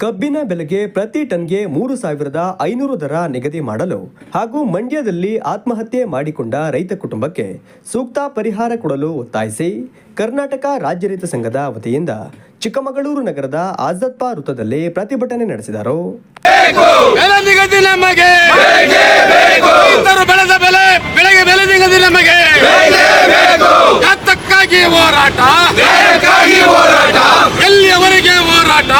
ಕಬ್ಬಿನ ಬೆಲೆಗೆ ಪ್ರತಿ ಟನ್ಗೆ ಮೂರು ಸಾವಿರದ ಐನೂರು ದರ ನಿಗದಿ ಮಾಡಲು ಹಾಗೂ ಮಂಡ್ಯದಲ್ಲಿ ಆತ್ಮಹತ್ಯೆ ಮಾಡಿಕೊಂಡ ರೈತ ಕುಟುಂಬಕ್ಕೆ ಸೂಕ್ತ ಪರಿಹಾರ ಕೊಡಲು ಒತ್ತಾಯಿಸಿ ಕರ್ನಾಟಕ ರಾಜ್ಯ ರೈತ ಸಂಘದ ವತಿಯಿಂದ ಚಿಕ್ಕಮಗಳೂರು ನಗರದ ಆಜದ್ಪಾ ವೃತ್ತದಲ್ಲಿ ಪ್ರತಿಭಟನೆ ನಡೆಸಿದರು. ಬೆಲೆ ನಿಗದಿ ನಮಗೆ ಬೆಳೆದ ಬೆಲೆ ಬೆಳೆಗೆ ಬೆಲೆ ನಿಗದಿ ನಮಗೆ ಯಾತಕ್ಕಾಗಿ ಹೋರಾಟ. ಎಲ್ಲಿಯವರೆಗೆ ಹೋರಾಟ.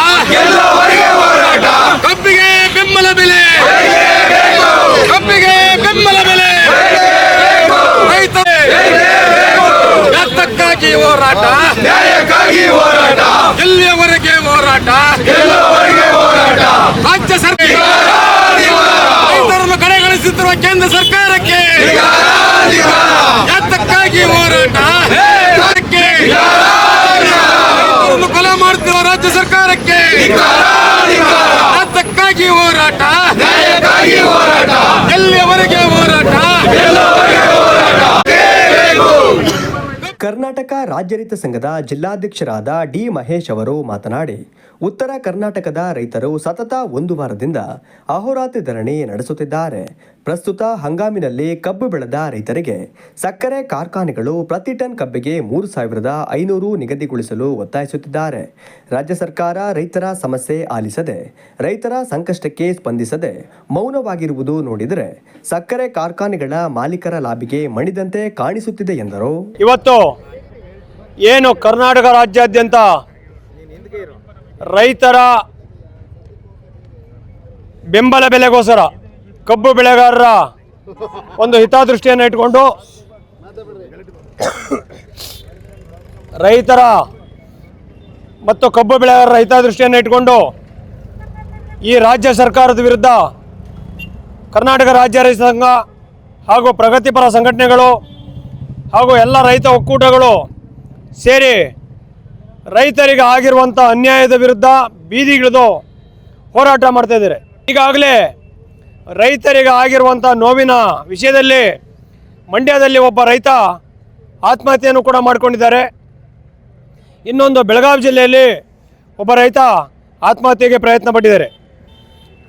ಕಬ್ಬಿಗೆ ಬೆಂಬಲ ಬೆಲೆ. ಕಬ್ಬಿಗೆ ಬೆಂಬಲ ಬೆಲೆ. ರೈತರು. ಯಾತಕ್ಕಾಗಿ ಹೋರಾಟ. ಎಲ್ಲಿಯವರೆಗೆ ಹೋರಾಟ. ರಾಜ್ಯ ಸರ್ಕಾರ. ರೈತರನ್ನು ಕಡೆಗಣಿಸುತ್ತಿರುವ ಕೇಂದ್ರ ಸರ್ಕಾರಕ್ಕೆ ಯಾತಕ್ಕಾಗಿ ಹೋರಾಟ ಅದಕ್ಕೆ ರೈತರನ್ನು ಕೊಲೆ ಮಾಡುತ್ತಿರುವ ರಾಜ್ಯ ಸರ್ಕಾರಕ್ಕೆ ಯಾತಕ್ಕಾಗಿ ಹೋರಾಟ ಎಲ್ಲಿಯವರೆಗೆ ಹೋರಾಟ ಕರ್ನಾಟಕ ರಾಜ್ಯ ರೈತ ಸಂಘದ ಜಿಲ್ಲಾಧ್ಯಕ್ಷರಾದ ಡಿ ಮಹೇಶ್ ಅವರು ಮಾತನಾಡಿ ಉತ್ತರ ಕರ್ನಾಟಕದ ರೈತರು ಸತತ ಒಂದು ವಾರದಿಂದ ಅಹೋರಾತ್ರಿ ಧರಣಿ ನಡೆಸುತ್ತಿದ್ದಾರೆ. ಪ್ರಸ್ತುತ ಹಂಗಾಮಿನಲ್ಲಿ ಕಬ್ಬು ಬೆಳೆದ ರೈತರಿಗೆ ಸಕ್ಕರೆ ಕಾರ್ಖಾನೆಗಳು ಪ್ರತಿ ಟನ್ ಕಬ್ಬಿಗೆ ಮೂರು ಸಾವಿರದ ಐನೂರು ನಿಗದಿಗೊಳಿಸಲು ಒತ್ತಾಯಿಸುತ್ತಿದ್ದಾರೆ. ರಾಜ್ಯ ಸರ್ಕಾರ ರೈತರ ಸಮಸ್ಯೆ ಆಲಿಸದೆ, ರೈತರ ಸಂಕಷ್ಟಕ್ಕೆ ಸ್ಪಂದಿಸದೆ ಮೌನವಾಗಿರುವುದು ನೋಡಿದರೆ ಸಕ್ಕರೆ ಕಾರ್ಖಾನೆಗಳ ಮಾಲೀಕರ ಲಾಭಿಗೆ ಮಣಿದಂತೆ ಕಾಣಿಸುತ್ತಿದೆ ಎಂದರು. ಇವತ್ತು ಏನು ಕರ್ನಾಟಕ ರಾಜ್ಯಾದ್ಯಂತ ರೈತರ ಬೆಂಬಲ ಬೆಲೆಗೋಸ್ಕರ ಕಬ್ಬು ಬೆಳೆಗಾರರ ಒಂದು ಹಿತಾದೃಷ್ಟಿಯನ್ನು ಇಟ್ಕೊಂಡು ರೈತರ ಮತ್ತು ಕಬ್ಬು ಬೆಳೆಗಾರರ ಹಿತಾದೃಷ್ಟಿಯನ್ನು ಇಟ್ಕೊಂಡು ಈ ರಾಜ್ಯ ಸರ್ಕಾರದ ವಿರುದ್ಧ ಕರ್ನಾಟಕ ರಾಜ್ಯ ರೈತ ಸಂಘ ಹಾಗೂ ಪ್ರಗತಿಪರ ಸಂಘಟನೆಗಳು ಹಾಗೂ ಎಲ್ಲ ರೈತ ಒಕ್ಕೂಟಗಳು ಸೇರಿ ರೈತರಿಗೆ ಆಗಿರುವಂಥ ಅನ್ಯಾಯದ ವಿರುದ್ಧ ಬೀದಿಗಿಳಿದು ಹೋರಾಟ ಮಾಡ್ತಾ ಇದ್ದಾರೆ. ಈಗಾಗಲೇ ರೈತರಿಗೆ ಆಗಿರುವಂಥ ನೋವಿನ ವಿಷಯದಲ್ಲಿ ಮಂಡ್ಯದಲ್ಲಿ ಒಬ್ಬ ರೈತ ಆತ್ಮಹತ್ಯೆಯನ್ನು ಕೂಡ ಮಾಡಿಕೊಂಡಿದ್ದಾರೆ. ಇನ್ನೊಂದು ಬೆಳಗಾವಿ ಜಿಲ್ಲೆಯಲ್ಲಿ ಒಬ್ಬ ರೈತ ಆತ್ಮಹತ್ಯೆಗೆ ಪ್ರಯತ್ನ ಪಟ್ಟಿದ್ದಾರೆ.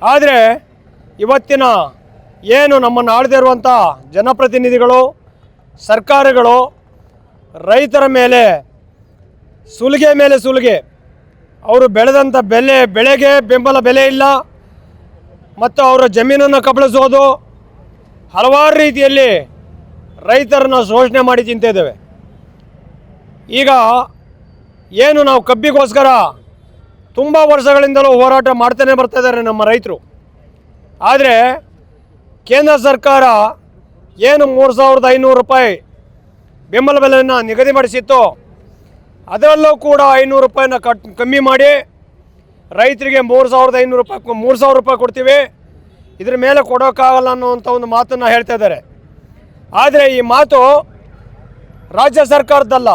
ಆದರೆ ಇವತ್ತಿನ ಏನು ನಮ್ಮನ್ನು ಆಳದೇ ಇರುವಂಥ ಜನಪ್ರತಿನಿಧಿಗಳು, ಸರ್ಕಾರಗಳು ರೈತರ ಮೇಲೆ ಸುಲಿಗೆ ಮೇಲೆ ಸುಲಿಗೆ. ಅವರು ಬೆಳೆದಂಥ ಬೆಲೆ, ಬೆಳೆಗೆ ಬೆಂಬಲ ಬೆಲೆ ಇಲ್ಲ. ಮತ್ತು ಅವರ ಜಮೀನನ್ನು ಕಬಳಿಸೋದು. ಹಲವಾರು ರೀತಿಯಲ್ಲಿ ರೈತರನ್ನು ಶೋಷಣೆ ಮಾಡಿ ತಿಂತಿದ್ದೇವೆ ಈಗ ಏನು ನಾವು ಕಬ್ಬಿಗೋಸ್ಕರ ತುಂಬ ವರ್ಷಗಳಿಂದಲೂ ಹೋರಾಟ ಮಾಡ್ತಾನೆ ಬರ್ತಾ ಇದ್ದಾರೆ ನಮ್ಮ ರೈತರು. ಆದರೆ ಕೇಂದ್ರ ಸರ್ಕಾರ ಏನು ಮೂರು ಸಾವಿರದ ಐನೂರು ರೂಪಾಯಿ ಬೆಂಬಲ ಬೆಲೆಯನ್ನು ನಿಗದಿ ಮಾಡಿಸಿತ್ತು ಅದರಲ್ಲೂ ಕೂಡ ಐನೂರು ರೂಪಾಯಿನ ಕಟ್ ಕಮ್ಮಿ ಮಾಡಿ ರೈತರಿಗೆ ಮೂರು ಸಾವಿರದ ಐನೂರು ರೂಪಾಯಿ ಮೂರು ಸಾವಿರ ರೂಪಾಯಿ ಕೊಡ್ತೀವಿ. ಇದ್ರ ಮೇಲೆ ಕೊಡೋಕ್ಕಾಗಲ್ಲ ಅನ್ನೋವಂಥ ಒಂದು ಮಾತನ್ನು ಹೇಳ್ತಾ ಇದ್ದಾರೆ. ಆದರೆ ಈ ಮಾತು ರಾಜ್ಯ ಸರ್ಕಾರದ್ದಲ್ಲ.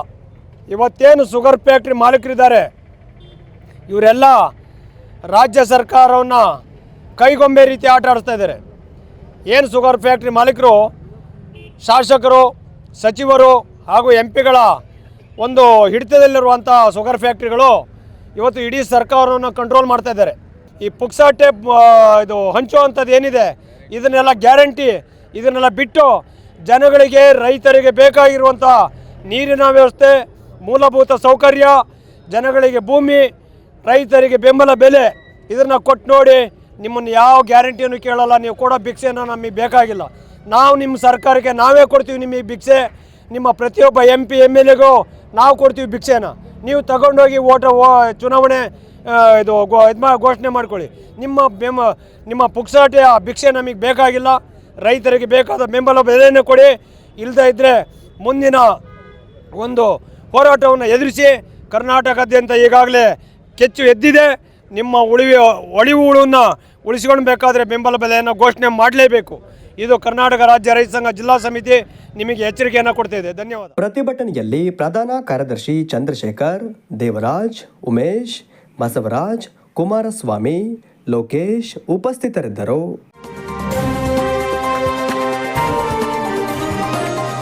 ಇವತ್ತೇನು ಶುಗರ್ ಫ್ಯಾಕ್ಟ್ರಿ ಮಾಲೀಕರಿದ್ದಾರೆ. ಇವರೆಲ್ಲ ರಾಜ್ಯ ಸರ್ಕಾರವನ್ನು ಕೈಗೊಂಬೆ ರೀತಿ ಆಟ ಆಡಿಸ್ತಾ ಇದ್ದಾರೆ. ಏನು ಶುಗರ್ ಫ್ಯಾಕ್ಟ್ರಿ ಮಾಲೀಕರು? ಶಾಸಕರು, ಸಚಿವರು ಹಾಗೂ ಎಂ ಪಿಗಳ ಒಂದು ಹಿಡಿತದಲ್ಲಿರುವಂಥ ಶುಗರ್ ಫ್ಯಾಕ್ಟ್ರಿಗಳು ಇವತ್ತು ಇಡೀ ಸರ್ಕಾರವನ್ನು ಕಂಟ್ರೋಲ್ ಮಾಡ್ತಾ ಇದ್ದಾರೆ. ಈ ಪುಕ್ಸಾ ಟೇಪ್ ಇದು ಹಂಚುವಂಥದ್ದು ಏನಿದೆ, ಇದನ್ನೆಲ್ಲ ಗ್ಯಾರಂಟಿ ಇದನ್ನೆಲ್ಲ ಬಿಟ್ಟು ಜನಗಳಿಗೆ, ರೈತರಿಗೆ ಬೇಕಾಗಿರುವಂಥ ನೀರಿನ ವ್ಯವಸ್ಥೆ, ಮೂಲಭೂತ ಸೌಕರ್ಯ, ಜನಗಳಿಗೆ ಭೂಮಿ, ರೈತರಿಗೆ ಬೆಂಬಲ ಬೆಲೆ, ಇದನ್ನು ಕೊಟ್ಟು ನೋಡಿ ನಿಮ್ಮನ್ನು ಯಾವ ಗ್ಯಾರಂಟಿಯನ್ನು ಕೇಳಲ್ಲ, ನೀವು ಕೊಡೋ ಭಿಕ್ಷೆನ ನಮಗೆ ಬೇಕಾಗಿಲ್ಲ. ನಾವು ನಿಮ್ಮ ಸರ್ಕಾರಕ್ಕೆ ನಾವೇ ಕೊಡ್ತೀವಿ ನಿಮಗೆ ಭಿಕ್ಷೆ. ನಿಮ್ಮ ಪ್ರತಿಯೊಬ್ಬ ಎಂ ಪಿ ಎಂ ಎಲ್ ಎಗೂ ನಾವು ಕೊಡ್ತೀವಿ ಭಿಕ್ಷೆನ. ನೀವು ತಗೊಂಡೋಗಿ ಓಟ ಚುನಾವಣೆ ಇದು ಗೋ, ಇದು ಮಾ, ಘೋಷಣೆ ಮಾಡ್ಕೊಳ್ಳಿ. ನಿಮ್ಮ ಬೆಂಬ ನಿಮ್ಮ ಪುಕ್ಸಾಟೆ ಆ ಭಿಕ್ಷೆ ನಮಗೆ ಬೇಕಾಗಿಲ್ಲ. ರೈತರಿಗೆ ಬೇಕಾದ ಬೆಂಬಲ ಬೆಲೆಯನ್ನು ಕೊಡಿ. ಇಲ್ಲದೇ ಇದ್ದರೆ ಮುಂದಿನ ಒಂದು ಹೋರಾಟವನ್ನು ಎದುರಿಸಿ ಕರ್ನಾಟಕದಾದ್ಯಂತ ಈಗಾಗಲೇ ಕೆಚ್ಚು ಎದ್ದಿದೆ. ನಿಮ್ಮ ಉಳಿವಿ ಒಳಿವುಗಳನ್ನು ಉಳಿಸ್ಕೊಳ್ಬೇಕಾದ್ರೆ ಬೆಂಬಲ ಬೆಲೆಯನ್ನು ಘೋಷಣೆ ಮಾಡಲೇಬೇಕು. ಇದು ಕರ್ನಾಟಕ ರಾಜ್ಯ ರೈತ ಸಂಘ ಜಿಲ್ಲಾ ಸಮಿತಿ ನಿಮಗೆ ಎಚ್ಚರಿಕೆಯನ್ನು ಕೊಡ್ತಾ ಇದೆ. ಧನ್ಯವಾದ. ಪ್ರತಿಭಟನೆಯಲ್ಲಿ ಪ್ರಧಾನ ಕಾರ್ಯದರ್ಶಿ ಚಂದ್ರಶೇಖರ್, ದೇವರಾಜ್, ಉಮೇಶ್, ಬಸವರಾಜ್, ಕುಮಾರಸ್ವಾಮಿ, ಲೋಕೇಶ್ ಉಪಸ್ಥಿತರಿದ್ದರು.